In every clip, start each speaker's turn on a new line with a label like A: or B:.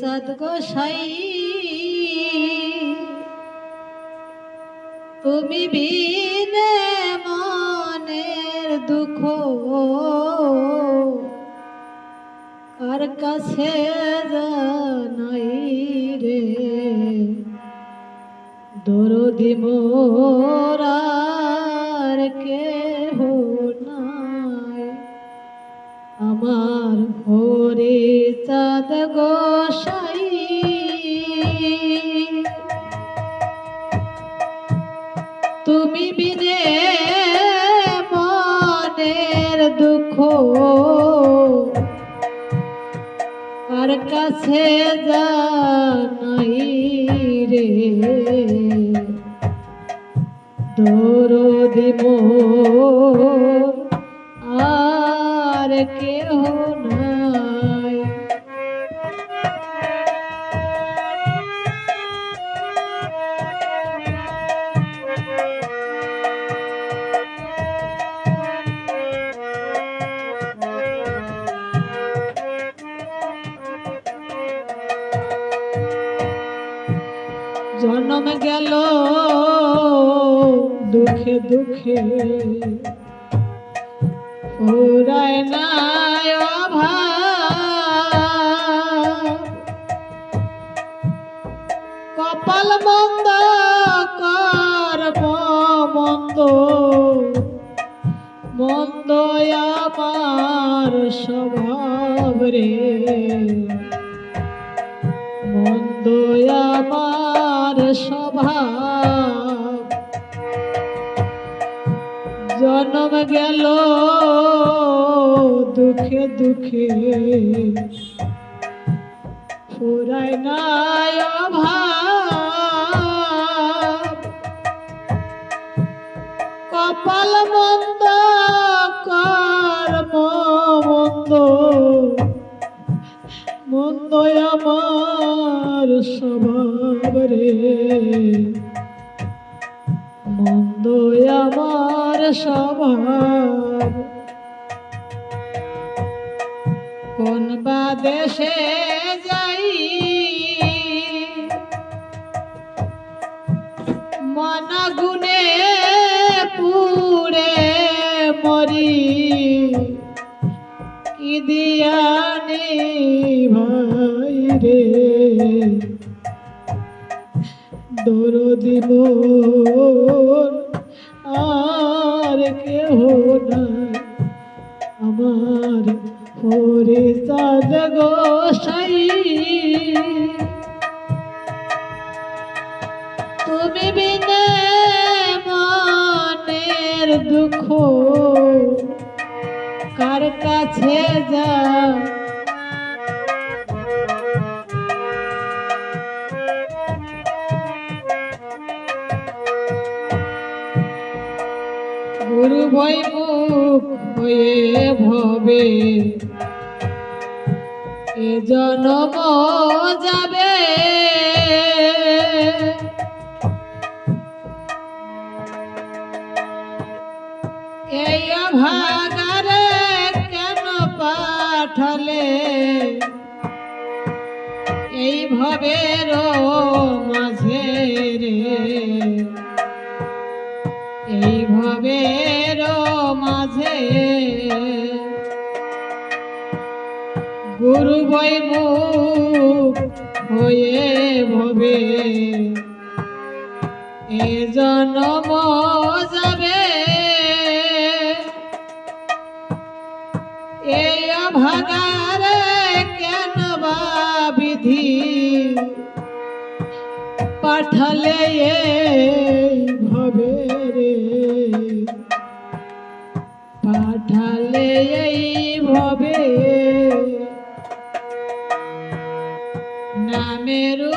A: চাঁদ গোসাই। তুমি বিনে মনের দুঃখ। কার কাছে জানাই রে? দরদি মোরার কেহ নাই। আমার হরে চাঁদ গোসাই। তুমি বিনে মনের দুঃখ আর কাছে জানাই রে? তোর দিব আর কেহ জন্ম গেল দুঃখে দুঃখে। ওরায় নাই কপাল মন্দ কর্ম মন্দ। মন্দ আমার স্বভাব রে। মন্দ আমার স্বভাব। জন্ম গেল দুঃখে দুঃখে। ফুরায় নাই অভাব। কপাল মন্দ কর্ম স্বভাব রে মন্দ আমার স্বভাব কোন বা দেশে যাই? মন গুনে পুরে মরি। কি দিয়ানি মোর আর কেহ নাই। আমার হরে চাঁদ গোসাই তুমি বিনে মনের দুঃখ কার কাছে যা গুরু ভয় মুখ হয়ে ভবে। এ জনম যাবে। এই ভাগারে কেন পাঠালে? এই ভবের মাঝে রে। এই ভবের গুরু বৈমুখ হয়ে ভবে। এ জনম যাবে। এই ভাগারে কেন বা বিধি? পাঠালে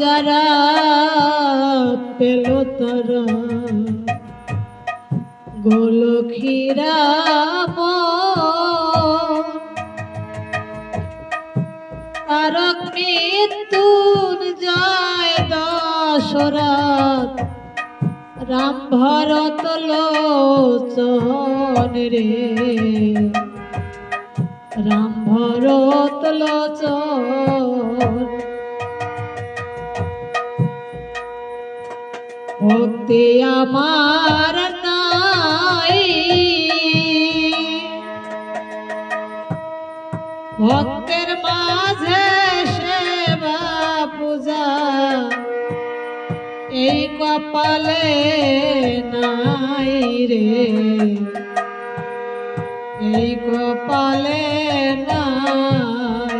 A: যারা পেল তারা। গোলক্ষীরা তারক মৃত্যুন যায় দশরাত রাম ভরত লোচন রে। রাম ভরত লোচন। ভক্তি আমার নাই। ভক্তের মাঝে সেবা পূজা এই কপালে নাই রে। এই কপালে নাই।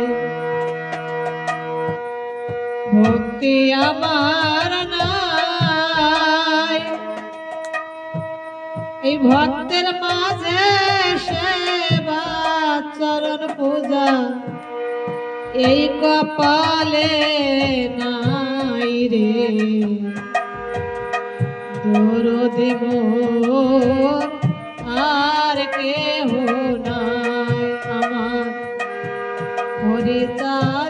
A: ভক্তি আমার নাই ভক্তের মাঝে চরণ পূজা। এই কপালে নাই রে। মোর আর কেহ নাই আমার। হরিচাঁদ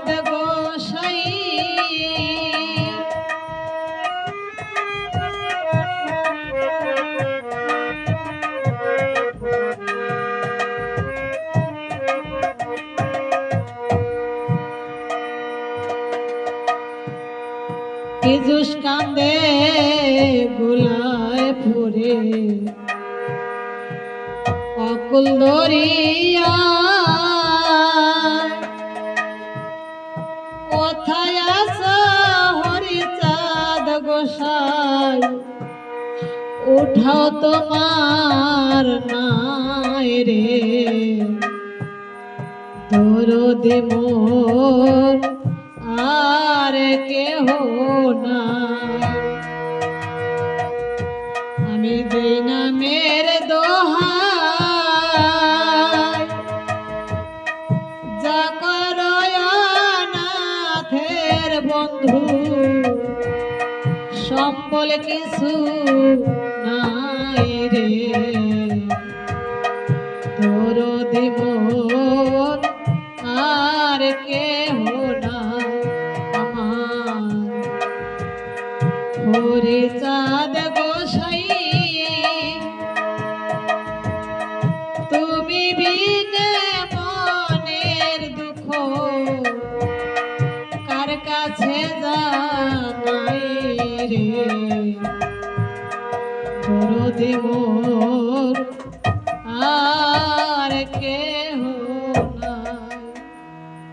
A: পিজুস কান্দে, গুলায় ফুরে অকুল দরিয়া, কোথায় আসা হরিচাঁদ গোসাই? উঠাও তোমার নাই রে। তোর মোর আর কেহ না। আমি দিন মের কার কাছে জানাই রে? তোর